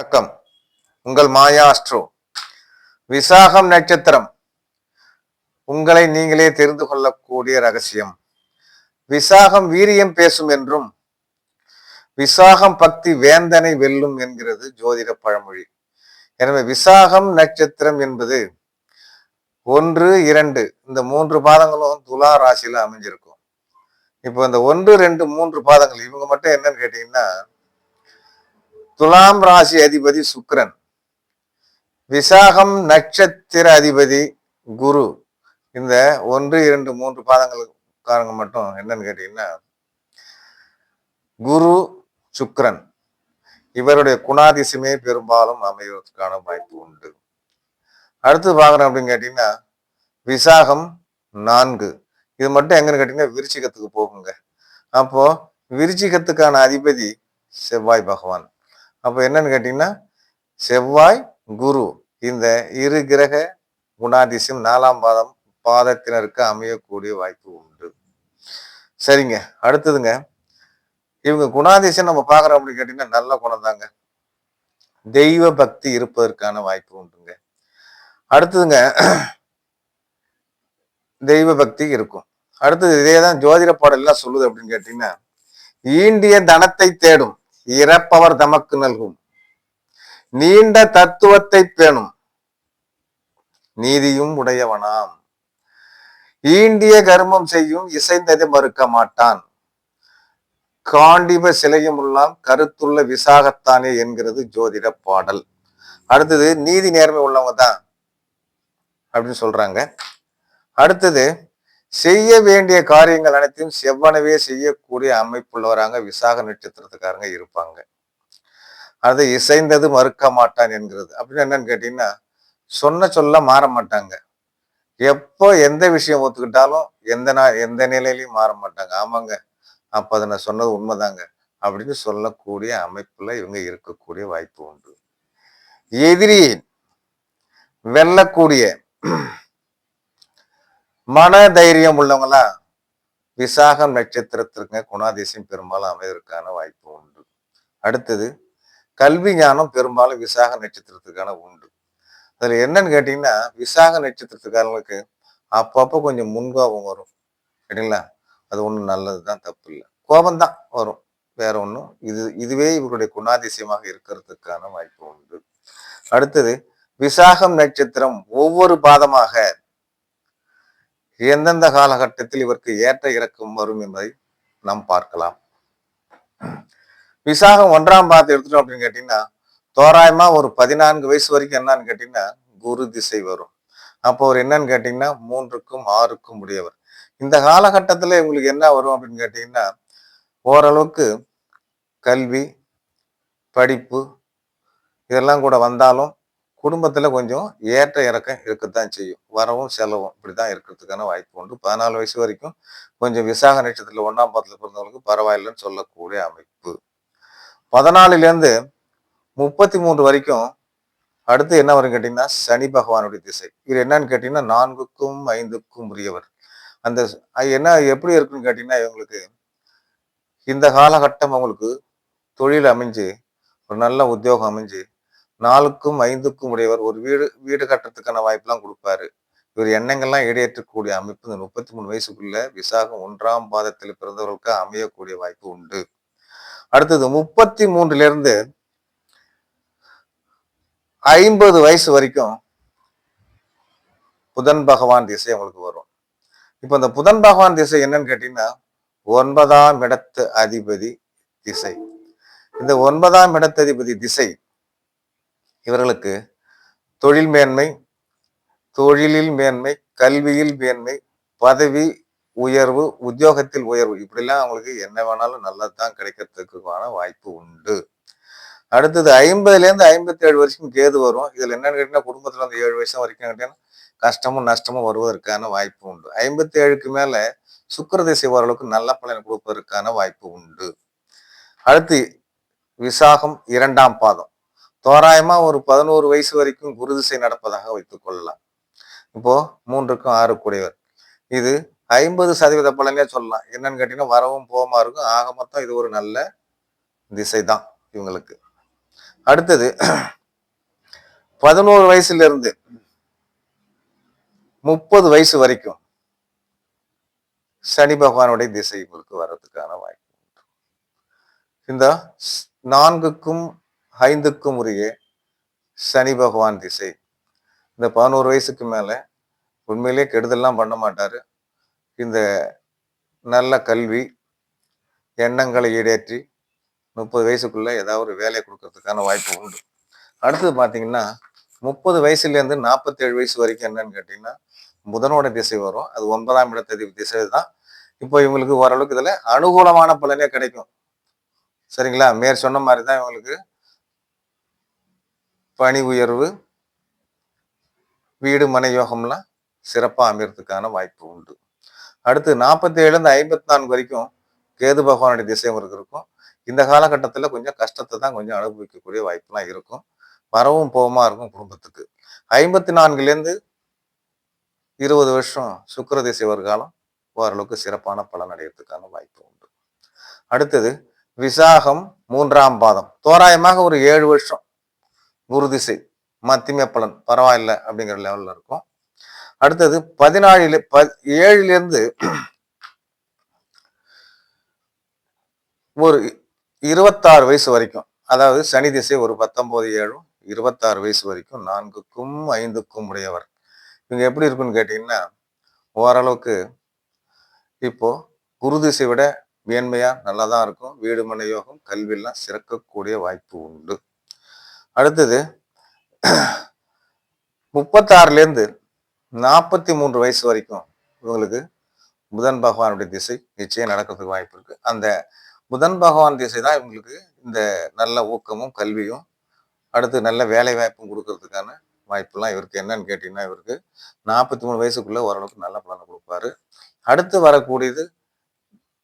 வணக்கம். உங்கள் மாயா அஸ்ட்ரோ. விசாகம் நட்சத்திரம். உங்களை நீங்களே தெரிந்து கொள்ளக்கூடிய ரகசியம். விசாகம் வீரியம் பேசும் என்றும் விசாகம் பக்தி வேந்தனை வெல்லும் என்கிறது ஜோதிட பழமொழி. எனவே விசாகம் நட்சத்திரம் என்பது ஒன்று இரண்டு இந்த மூன்று பாதங்களும் துலா ராசியில அமைஞ்சிருக்கும். இப்போ இந்த ஒன்று ரெண்டு மூன்று பாதங்கள் இவங்க மட்டும் என்னன்னு கேட்டீங்கன்னா துலாம் ராசி அதிபதி சுக்ரன் விசாகம் நட்சத்திர அதிபதி குரு. இந்த ஒன்று இரண்டு மூன்று பாதங்களுக்காரங்க மட்டும் என்னன்னு கேட்டீங்கன்னா குரு சுக்ரன் இவருடைய குணாதிசயமே பெரும்பாலும் அமைவதற்கான வாய்ப்பு உண்டு. அடுத்து பார்க்குறோம் அப்படின்னு கேட்டீங்கன்னா விசாகம் நான்கு. இது மட்டும் எங்கன்னு கேட்டீங்கன்னா விருச்சிகத்துக்கு போகுங்க. அப்போ விருச்சிகத்துக்கான அதிபதி செவ்வாய் பகவான். அப்போ என்னன்னு கேட்டிங்கன்னா செவ்வாய் குரு இந்த இரு கிரக குணாதிசயம் நாலாம் பாதம் பாதத்தினருக்கு அமையக்கூடிய வாய்ப்பு உண்டு. சரிங்க அடுத்ததுங்க. இவங்க குணாதிசயம் நம்ம பார்க்குறோம் அப்படின்னு கேட்டிங்கன்னா நல்ல குணம் தாங்க தெய்வ பக்தி இருப்பதற்கான வாய்ப்பு உண்டுங்க. அடுத்ததுங்க தெய்வ பக்தி இருக்கும். அடுத்தது இதே தான் ஜோதிட பாடல் எல்லாம் சொல்லுது அப்படின்னு கேட்டிங்கன்னா ஈண்டிய தனத்தை தேடும் இறப்பவர் தமக்கு நல்கும். நீண்ட தத்துவத்தை பேணும். நீதியும் உடையவனாம். ஈண்டிய கர்மம் செய்யும் இசைந்ததை மறுக்க மாட்டான். காண்டிப சிலையும் உள்ளாம் கருத்துள்ள விசாகத்தானே என்கிறது ஜோதிட பாடல். அடுத்தது நீதி நேர்மை உள்ளவங்க தான் அப்படின்னு சொல்றாங்க. அடுத்தது செய்ய வேண்டிய காரியங்கள் அனைத்தையும் செவ்வனவே செய்யக்கூடிய அமைப்புள்ளவராங்க விசாக நட்சத்திரத்துக்காரங்க இருப்பாங்க. அது இசைந்தது மறுக்க மாட்டான் என்கிறது. அப்படின்னு என்னன்னு கேட்டீங்கன்னா சொன்ன சொல்ல மாற மாட்டாங்க. எப்போ எந்த விஷயம் ஒத்துக்கிட்டாலும் எந்த நா எந்த நிலையிலையும் மாற மாட்டாங்க. ஆமாங்க அப்ப அதை நான் சொன்னது உண்மைதாங்க அப்படின்னு சொல்லக்கூடிய அமைப்புல இவங்க இருக்கக்கூடிய வாய்ப்பு உண்டு. எதிரி வெல்லக்கூடிய மன தைரியம் உள்ளவங்களா? விசாகம் நட்சத்திரத்திற்கு குணாதிசயம் பெரும்பாலும் அமைவதற்கான வாய்ப்பு உண்டு. அடுத்தது கல்வி ஞானம் பெரும்பாலும் விசாக நட்சத்திரத்துக்கான உண்டு. அதுல என்னன்னு கேட்டீங்கன்னா விசாக நட்சத்திரத்துக்காரங்களுக்கு அப்பப்போ கொஞ்சம் முன்கோபம் வரும். சரிங்களா? அது ஒன்றும் நல்லது தான் தப்பு இல்லை கோபம்தான் வரும். வேற ஒன்றும் இது இதுவே இவருடைய குணாதிசயமாக இருக்கிறதுக்கான வாய்ப்பு உண்டு. அடுத்தது விசாகம் நட்சத்திரம் ஒவ்வொரு பாதமாக எந்தெந்த காலகட்டத்தில் இவருக்கு ஏற்ற இறக்கம் வரும் என்பதை நாம் பார்க்கலாம். விசாகம் ஒன்றாம் பாதத்தை எடுத்துட்டோம் அப்படின்னு கேட்டீங்கன்னா தோராயமா ஒரு பதினான்கு வயசு வரைக்கும் என்னன்னு கேட்டீங்கன்னா குரு திசை வரும். அப்போ அவர் என்னன்னு கேட்டீங்கன்னா மூன்றுக்கும் ஆறுக்கும் உடையவர். இந்த காலகட்டத்துல இவங்களுக்கு என்ன வரும் அப்படின்னு கேட்டீங்கன்னா ஓரளவுக்கு கல்வி படிப்பு இதெல்லாம் கூட வந்தாலும் குடும்பத்தில் கொஞ்சம் ஏற்ற இறக்கம் இருக்கத்தான் செய்யும். வரவும் செலவும் இப்படி தான் இருக்கிறதுக்கான வாய்ப்பு உண்டு. பதினாலு வயசு வரைக்கும் கொஞ்சம் விசாக நட்சத்திரத்தில் ஒன்றாம் பாதத்துல பிறந்தவங்களுக்கு பரவாயில்லைன்னு சொல்லக்கூடிய அமைப்பு. பதினாலுலேருந்து முப்பத்தி மூன்று வரைக்கும் அடுத்து என்ன வரும் கேட்டிங்கன்னா சனி பகவானுடைய திசை. இது என்னன்னு கேட்டிங்கன்னா நான்குக்கும் ஐந்துக்கும் உரியவர். அந்த என்ன எப்படி இருக்குன்னு கேட்டிங்கன்னா இவங்களுக்கு இந்த காலகட்டம் அவங்களுக்கு தொழில் அமைஞ்சு ஒரு நல்ல உத்தியோகம் அமைஞ்சு நாலுக்கும் ஐந்துக்கும் உடையவர் ஒரு வீடு வீடு கட்டுறதுக்கான வாய்ப்பெல்லாம் கொடுப்பாரு. இவர் எண்ணங்கள்லாம் ஈடேற்றக்கூடிய அமைப்பு. இந்த முப்பத்தி மூணு வயசுக்குள்ள விசாகம் ஒன்றாம் பாதத்தில் பிறந்தவர்களுக்கு அமையக்கூடிய வாய்ப்பு உண்டு. அடுத்தது முப்பத்தி மூன்றுல இருந்து ஐம்பது வயசு வரைக்கும் புதன் பகவான் திசை உங்களுக்கு வரும். இப்போ இந்த புதன் பகவான் திசை என்னன்னு கேட்டீங்கன்னா ஒன்பதாம் இடத்து அதிபதி திசை. இந்த ஒன்பதாம் இடத்ததிபதி திசை இவர்களுக்கு தொழில் மேன்மை தொழிலில் மேன்மை கல்வியில் மேன்மை பதவி உயர்வு உத்தியோகத்தில் உயர்வு இப்படிலாம் அவங்களுக்கு என்ன வேணாலும் நல்லதுதான் கிடைக்கிறதுக்குமான வாய்ப்பு உண்டு. அடுத்தது ஐம்பதுலேருந்து ஐம்பத்தேழு ஐம்பத்தி ஏழு வருஷம் கேது வரும். இதில் என்னன்னு கேட்டீங்கன்னா குடும்பத்தில் அந்த ஏழு வருஷம் வரைக்கும் கேட்டீங்கன்னா கஷ்டமும் நஷ்டமும் வருவதற்கான வாய்ப்பு உண்டு. ஐம்பத்தி ஏழுக்கு மேலே சுக்கர ஓரளவுக்கு நல்ல பலன் கொடுப்பதற்கான வாய்ப்பு உண்டு. அடுத்து விசாகம் இரண்டாம் பாதம். தோராயமா ஒரு பதினோரு வயசு வரைக்கும் குரு திசை நடப்பதாக வைத்துக் கொள்ளலாம். இப்போ மூன்றுக்கும் ஆறு கூடியவர். இது ஐம்பது சதவீத பலனே சொல்லலாம். என்னன்னு கேட்டீங்கன்னா வரவும் போமா இருக்கும். ஆக மொத்தம் இது ஒரு நல்ல திசை தான் இவங்களுக்கு. அடுத்தது பதினோரு வயசுல இருந்து முப்பது வயசு வரைக்கும் சனி பகவானுடைய திசை இவங்களுக்கு வர்றதுக்கான வாய்ப்பு இந்த நான்குக்கும் ஐந்துக்கும் உரிய சனி பகவான் திசை. இந்த பதினோரு வயசுக்கு மேலே உண்மையிலே கெடுதல்லாம் பண்ண மாட்டார். இந்த நல்ல கல்வி எண்ணங்களை ஈடேற்றி முப்பது வயசுக்குள்ளே ஏதாவது ஒரு வேலையை கொடுக்கறதுக்கான வாய்ப்பு உண்டு. அடுத்தது பார்த்தீங்கன்னா முப்பது வயசுலேருந்து நாற்பத்தேழு வயசு வரைக்கும் என்னன்னு கேட்டிங்கன்னா புதனோட திசை வரும். அது ஒன்பதாம் இடத்ததி திசை தான். இப்போ இவங்களுக்கு ஓரளவுக்கு இதில் அனுகூலமான பலனே கிடைக்கும். சரிங்களா? மேற் சொன்ன மாதிரி தான் இவங்களுக்கு பணி உயர்வு வீடு மனை யோகம்லாம் சிறப்பாக அமையறதுக்கான வாய்ப்பு உண்டு. அடுத்து நாற்பத்தி ஏழுலேருந்து ஐம்பத்தி நான்கு வரைக்கும் கேது பகவானுடைய திசை இருக்கும். இந்த காலகட்டத்தில் கொஞ்சம் கஷ்டத்தை தான் கொஞ்சம் அனுபவிக்கக்கூடிய வாய்ப்புலாம் இருக்கும். வரவும் போகமா இருக்கும் குடும்பத்துக்கு. ஐம்பத்தி நான்குலேருந்து இருபது வருஷம் சுக்கர திசை ஒரு காலம் ஓரளவுக்கு சிறப்பான பலன் அடையிறதுக்கான வாய்ப்பு உண்டு. அடுத்தது விசாகம் மூன்றாம் பாதம். தோராயமாக ஒரு ஏழு வருஷம் குரு திசை பலன். பரவாயில்ல அப்படிங்கிற லெவலில் இருக்கும். அடுத்தது பதினாலில் ப ஏழுலேருந்து ஒரு இருபத்தாறு வயசு வரைக்கும். அதாவது சனி திசை ஒரு பத்தொம்போது ஏழும் இருபத்தாறு வயசு வரைக்கும் நான்குக்கும் ஐந்துக்கும் உடையவர். இவங்க எப்படி இருக்குன்னு கேட்டிங்கன்னா ஓரளவுக்கு இப்போ குரு திசை விட மேன்மையாக நல்லா தான் இருக்கும். வீடு மனை யோகம் கல்வியெல்லாம் சிறக்கக்கூடிய வாய்ப்பு உண்டு. அடுத்தது முப்பத்தாறுலேருந்து நாற்பத்தி மூன்று வயசு வரைக்கும் இவங்களுக்கு புதன் பகவானுடைய திசை நிச்சயம் நடக்கிறதுக்கு வாய்ப்பு இருக்கு. அந்த புதன் பகவான் திசை தான் இவங்களுக்கு இந்த நல்ல ஊக்கமும் கல்வியும் அடுத்து நல்ல வேலை வாய்ப்பும் கொடுக்கறதுக்கான வாய்ப்புலாம் இவருக்கு என்னன்னு கேட்டிங்கன்னா இவருக்கு நாற்பத்தி மூணு வயசுக்குள்ள ஓரளவுக்கு நல்ல பலனை கொடுப்பாரு. அடுத்து வரக்கூடியது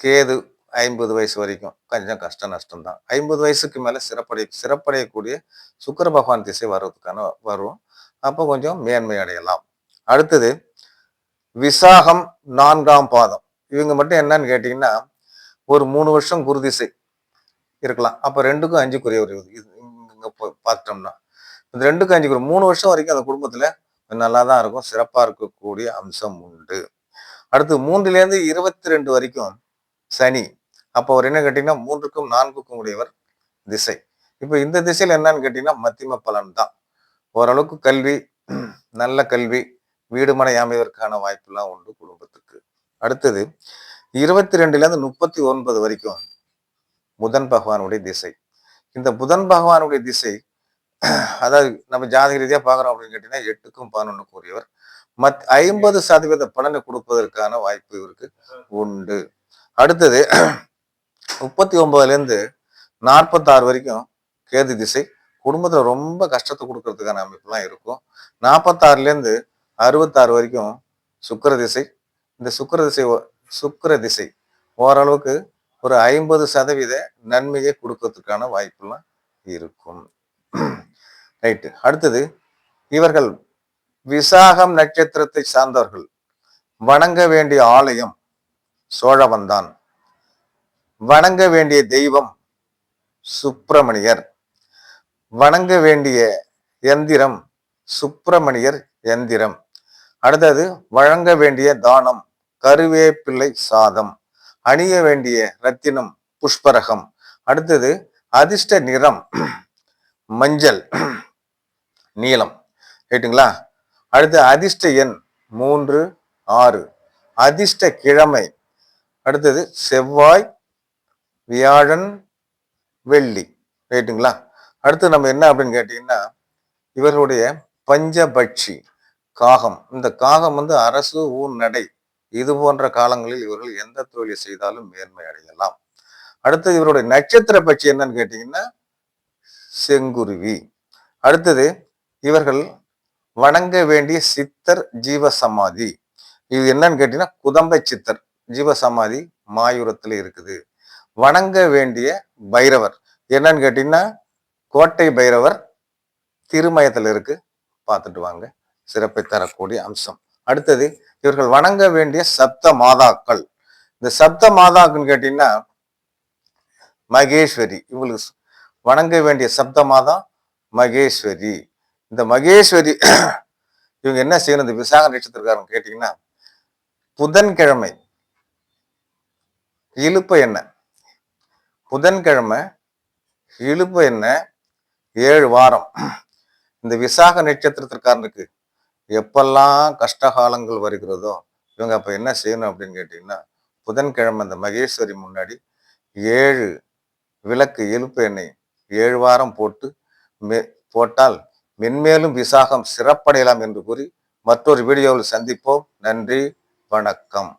கேது ஐம்பது வயசு வரைக்கும். கொஞ்சம் கஷ்ட நஷ்டம் தான் ஐம்பது வயசுக்கு மேலே சிறப்படை சிறப்படையக்கூடிய சுக்கர பகவான் திசை வர்றதுக்கான வரும். அப்போ கொஞ்சம் மேன்மை அடையலாம். அடுத்தது விசாகம் நான்காம் பாதம். இவங்க மட்டும் என்னன்னு கேட்டிங்கன்னா ஒரு மூணு வருஷம் குரு திசை இருக்கலாம். அப்போ ரெண்டுக்கும் அஞ்சுக்குரிய ஒரு இது. இங்கே பார்த்துட்டோம்னா இந்த ரெண்டுக்கும் அஞ்சுக்குரிய மூணு வருஷம் வரைக்கும் அந்த குடும்பத்தில் நல்லா தான் இருக்கும். சிறப்பாக இருக்கக்கூடிய அம்சம் உண்டு. அடுத்து மூன்றுலேருந்து இருபத்தி ரெண்டு வரைக்கும் சனி. அப்போ அவர் என்ன கேட்டீங்கன்னா மூன்றுக்கும் நான்குக்கும் உடையவர் திசை. இப்போ இந்த திசையில் என்னன்னு கேட்டிங்கன்னா மத்தியம பலன் தான். ஓரளவுக்கு கல்வி நல்ல கல்வி வீடு மனை அமைவதற்கான வாய்ப்புலாம் உண்டு குடும்பத்துக்கு. அடுத்தது இருபத்தி ரெண்டுலேருந்து முப்பத்தி ஒன்பது வரைக்கும் புதன் பகவானுடைய திசை. இந்த புதன் பகவானுடைய திசை அதாவது நம்ம ஜாதக ரீதியாக பார்க்குறோம் அப்படின்னு கேட்டிங்கன்னா எட்டுக்கும் பதினொன்றுக்கும் உரியவர். மத் ஐம்பது சதவீத பலனை கொடுப்பதற்கான வாய்ப்பு இவருக்கு உண்டு. அடுத்தது முப்பத்தி ஒன்பதுலேருந்து நாற்பத்தாறு வரைக்கும் கேது திசை குடும்பத்தில் ரொம்ப கஷ்டத்தை கொடுக்கறதுக்கான அமைப்புலாம் இருக்கும். நாற்பத்தாறுலேருந்து அறுபத்தாறு வரைக்கும் சுக்கர திசை. இந்த சுக்கர திசை சுக்கர திசை ஓரளவுக்கு ஒரு ஐம்பது சதவீத நன்மையை கொடுக்கறதுக்கான வாய்ப்புலாம் இருக்கும். ரைட்டு அடுத்தது இவர்கள் விசாகம் நட்சத்திரத்தை சார்ந்தவர்கள். வணங்க வேண்டிய ஆலயம் சோழவந்தான். வணங்க வேண்டிய தெய்வம் சுப்பிரமணியர். வணங்க வேண்டிய எந்திரம் சுப்பிரமணியர் எந்திரம். அடுத்தது வழங்க வேண்டிய தானம் கருவேப்பிள்ளை சாதம். அணிய வேண்டிய ரத்தினம் புஷ்பரகம். அடுத்தது அதிர்ஷ்ட நிறம் மஞ்சள் நீளம் ரைட்டுங்களா அடுத்து அதிர்ஷ்ட எண் மூன்று ஆறு. அதிர்ஷ்ட கிழமை அடுத்தது செவ்வாய் வியாழன் வெள்ளி. ரைட்டுங்களா அடுத்து நம்ம என்ன அப்படின்னு கேட்டீங்கன்னா இவர்களுடைய பஞ்சபட்சி காகம். இந்த காகம் வந்து அரசு ஊர் நடை இது போன்ற காலங்களில் இவர்கள் எந்த தொழிலை செய்தாலும் மேன்மை அடையலாம். அடுத்தது இவருடைய நட்சத்திர பட்சி என்னன்னு கேட்டீங்கன்னா செங்குருவி. அடுத்தது இவர்கள் வணங்க வேண்டிய சித்தர் ஜீவசமாதி. இது என்னன்னு கேட்டீங்கன்னா குதம்பை சித்தர். ஜீவசமாதி மாயூரத்தில் இருக்குது. வணங்க வேண்டிய பைரவர். என்னன்னு கேட்டீங்கன்னா கோட்டை பைரவர் திருமயத்தில் இருக்கு. பார்த்துட்டு வாங்க. சிறப்பை தரக்கூடிய அம்சம். அடுத்தது இவர்கள் வணங்க வேண்டிய சப்த மாதாக்கள். இந்த சப்த மாதாக்குன்னு கேட்டீங்கன்னா மகேஸ்வரி. இவங்களுக்கு வணங்க வேண்டிய சப்த மாதா மகேஸ்வரி. இந்த மகேஸ்வரி இவங்க என்ன செய்யணும் இந்த விசாக நட்சத்திரக்காரன் கேட்டீங்கன்னா புதன்கிழமை இழுப்பு என்ன? புதன்கிழமை இழுப்பு என்ன? ஏழு வாரம். இந்த விசாக நட்சத்திரத்திற்காரனுக்கு எப்பெல்லாம் கஷ்டகாலங்கள் வருகிறதோ இவங்க அப்போ என்ன செய்யணும் அப்படின்னு கேட்டிங்கன்னா புதன்கிழமை இந்த மகேஸ்வரி முன்னாடி ஏழு விளக்கு இழுப்பு எண்ணெய் ஏழு வாரம் போட்டு மே போட்டால் மென்மேலும் விசாகம் சிறப்படையலாம் என்று கூறி மற்றொரு வீடியோவில் சந்திப்போம். நன்றி வணக்கம்.